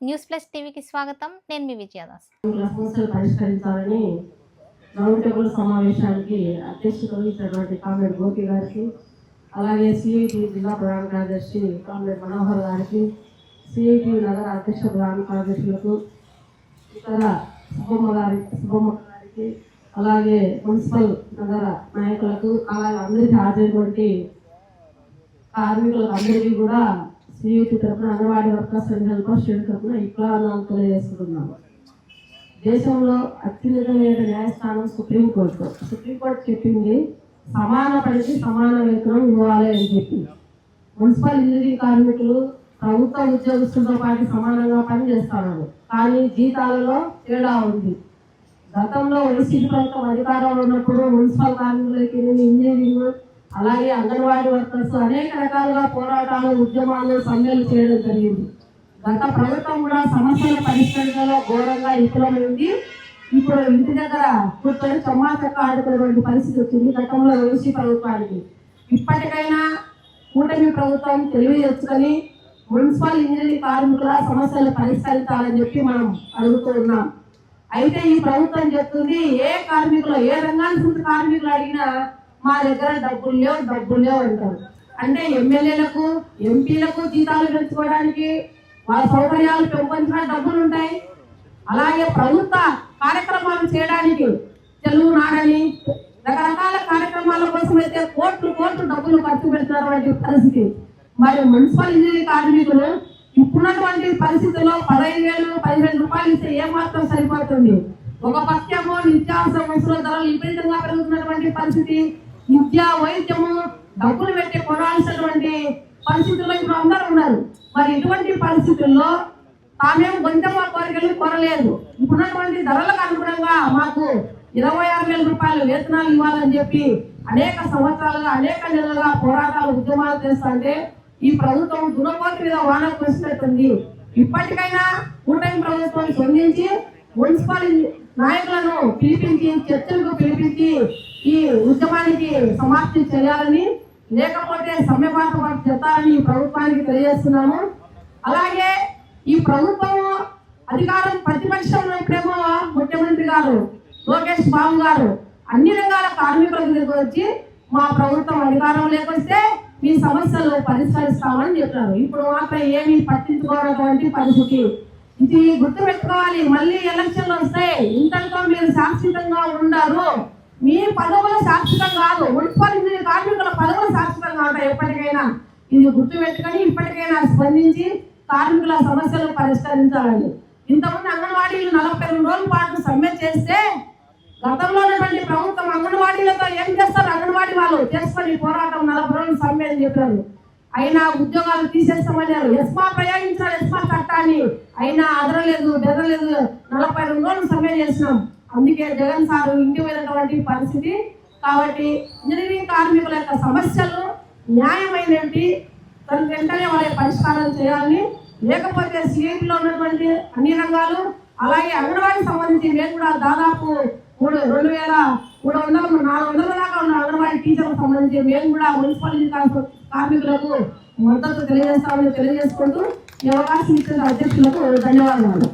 News plus టీవీకి స్వాగతం. నేను మీ విజయదాస్. పరిష్కరించాలని రౌండ్ టేబుల్ సమావేశానికి అధ్యక్షత వహించినటువంటి కామ్రేడ్ గోపి గారికి అలాగే సిఐటి జిల్లా ప్రధాన కార్యదర్శి కామ్రేడ్ మనోహర్ గారికి సిఐటి నగర అధ్యక్ష ప్రధాన కార్యదర్శులకు ఇతర సుబ్బమ్మ గారి సుబ్బమ్మ గారికి అలాగే మున్సిపల్ నగర నాయకులకు అలాగే అందరికీ హాజరైనటువంటి కార్మికులకు అందరికీ కూడా సిఐటి తరఫున anganwadi workers and helper student తరఫున ఇక్లానాలు తెలియజేసుకుంటున్నాము దేశంలో అత్యున్నతమైన న్యాయస్థానం సుప్రీంకోర్టు. సుప్రీంకోర్టు చెప్పింది సమాన పనికి సమాన వేతనం ఇవ్వాలి అని చెప్పి మున్సిపల్ ఇంజనీరింగ్ కార్మికులు ప్రభుత్వ ఉద్యోగస్తులతో పాటు సమానంగా పనిచేస్తున్నారు. కానీ జీతాలలో తేడా ఉంది. గతంలో వైసీపీ ప్రభుత్వం అధికారంలో ఉన్నప్పుడు మున్సిపల్ కార్మికులకి ఇంజనీరింగ్ అలాగే అంగన్వాడీ వర్కర్స్ అనేక రకాలుగా పోరాటాలు ఉద్యమాలు సమ్మెలు చేయడం జరిగింది. గత ప్రభుత్వం కూడా సమస్యల పరిష్కరణలో ఘోరంగా విఫలమైంది. ఇప్పుడు ఇంటి దగ్గర కూర్చొని చమ్మా ఆడుకునేటువంటి పరిస్థితి వచ్చింది. గతంలో వైసీ ప్రభుత్వానికి. ఇప్పటికైనా కూటమి ప్రభుత్వం తెలివి తెచ్చుకొని మున్సిపల్ ఇంజనీరింగ్ కార్మికుల సమస్యలు పరిష్కరించాలని చెప్పి మనం అడుగుతూ ఉన్నాం. అయితే ఈ ప్రభుత్వం చెప్తుంది ఏ కార్మికులు ఏ రంగానికి కార్మికులు అడిగినా మా దగ్గర డబ్బులు లేవు డబ్బులు లేవు అంటారు. అంటే ఎమ్మెల్యేలకు ఎంపీలకు జీతాలు పెంచుకోవడానికి వాళ్ళ సౌకర్యాలు పెంపొందిన డబ్బులు ఉంటాయి. అలాగే ప్రభుత్వ కార్యక్రమాలు చేయడానికి తెలుగు నాడని రకరకాల కార్యక్రమాల కోసం అయితే కోట్లు కోట్లు డబ్బులు ఖర్చు పెడుతున్నటువంటి పరిస్థితి. మరి మున్సిపల్ ఇంజనీరింగ్ కార్మికులు ఇప్పుడున్నటువంటి పరిస్థితుల్లో పదహైదు వేలు పదిహేను రూపాయలు ఇస్తే ఏమాత్రం సరిపోతుంది? ఒక పక్షేమో నిత్యావసర వస్తువుల ధరలు విపరీతంగా పెరుగుతున్నటువంటి పరిస్థితి. విద్య వైద్యము డబ్బులు పెట్టి కొనాల్సినటువంటి పరిస్థితుల్లో ఇప్పుడు అందరూ ఉన్నారు. మరి ఇటువంటి పరిస్థితుల్లో తామేం కొంచెం కోరికలు కొరలేదు. ఇప్పుడున్నటువంటి ధరలకు అనుగుణంగా మాకు ఇరవై ఆరు వేల రూపాయల వేతనాలు ఇవ్వాలని చెప్పి అనేక సంవత్సరాలుగా అనేక నెలలుగా పోరాటాలు ఉద్యమాలు చేస్తుంటే ఈ ప్రభుత్వం దురపోతు మీద వాన కురిసినట్టుంది. ఇప్పటికైనా కూటమి ప్రభుత్వం స్పందించి మున్సిపల్ నాయకులను పిలిపించి చర్చలకు పిలిపించి ఈ ఉద్యమానికి సమాప్తి చేయాలని లేకపోతే సమ్మెపాట చెప్తారని ప్రభుత్వానికి తెలియజేస్తున్నాము. అలాగే ఈ ప్రభుత్వం అధికారం ప్రతిపక్షంలో ఇప్పుడేమో ముఖ్యమంత్రి గారు లోకేష్ బాబు గారు అన్ని రకాల కార్మికుల దగ్గరకు వచ్చి మా ప్రభుత్వం అధికారం లేకొస్తే మీ సమస్యలు పరిష్కరిస్తామని చెప్పారు. ఇప్పుడు మాత్రం ఏమీ పట్టించుకోనటువంటి పరిస్థితి. ఇది గుర్తు పెట్టుకోవాలి మళ్ళీ ఎలక్షన్లు వస్తాయి ఇంతలో మీరు శాశ్వతంగా ఉండరు. మీ పదవులు శాశ్వతం కాదు. మున్సిపల్ కార్మికుల పదవులు శాశ్వతం కాదు ఎప్పటికైనా. ఇది గుర్తు పెట్టుకొని ఇప్పటికైనా స్పందించి కార్మికుల సమస్యలను పరిష్కరించాలని. ఇంతకుముందు అంగన్వాడీలు నలభై రెండు రోజుల పాటు సమ్మె చేస్తే గతంలో ఉన్నటువంటి ప్రభుత్వం అంగన్వాడీలతో ఏం చేస్తారు? అంగన్వాడీ వాళ్ళు. చేసుకొని పోరాటం నలభై రోజులు సమ్మె అని చెప్పారు. అయినా ఉద్యోగాలు తీసేస్తామన్నారు. ఎస్మా ప్రయోగించారు ఎస్మా చట్టాన్ని. అయినా అదరలేదు బెదరలేదు నలభై రెండు రోజులు సమ్మె చేసినాం. అందుకే జగన్ సార్ ఇంటి పోయినటువంటి పరిస్థితి. కాబట్టి ఇంజనీరింగ్ కార్మికుల యొక్క సమస్యలు న్యాయమైనవి. దాని వెంటనే వాళ్ళ పరిష్కారం చేయాలని. లేకపోతే సీఎంలో ఉన్నటువంటి అన్ని రంగాలు అలాగే అంగన్వాడికి సంబంధించి మేము కూడా దాదాపు మూడు రెండు వేల మూడు వందల నాలుగు వందల దాకా ఉన్న అంగన్వాడీ టీచర్లకు సంబంధించి మేము కూడా మున్సిపల్ కార్మికులకు మద్దతు తెలియజేస్తామని తెలియజేసుకుంటూ ఈ అవకాశం ఇచ్చిన అధ్యక్షులకు ధన్యవాదాలు.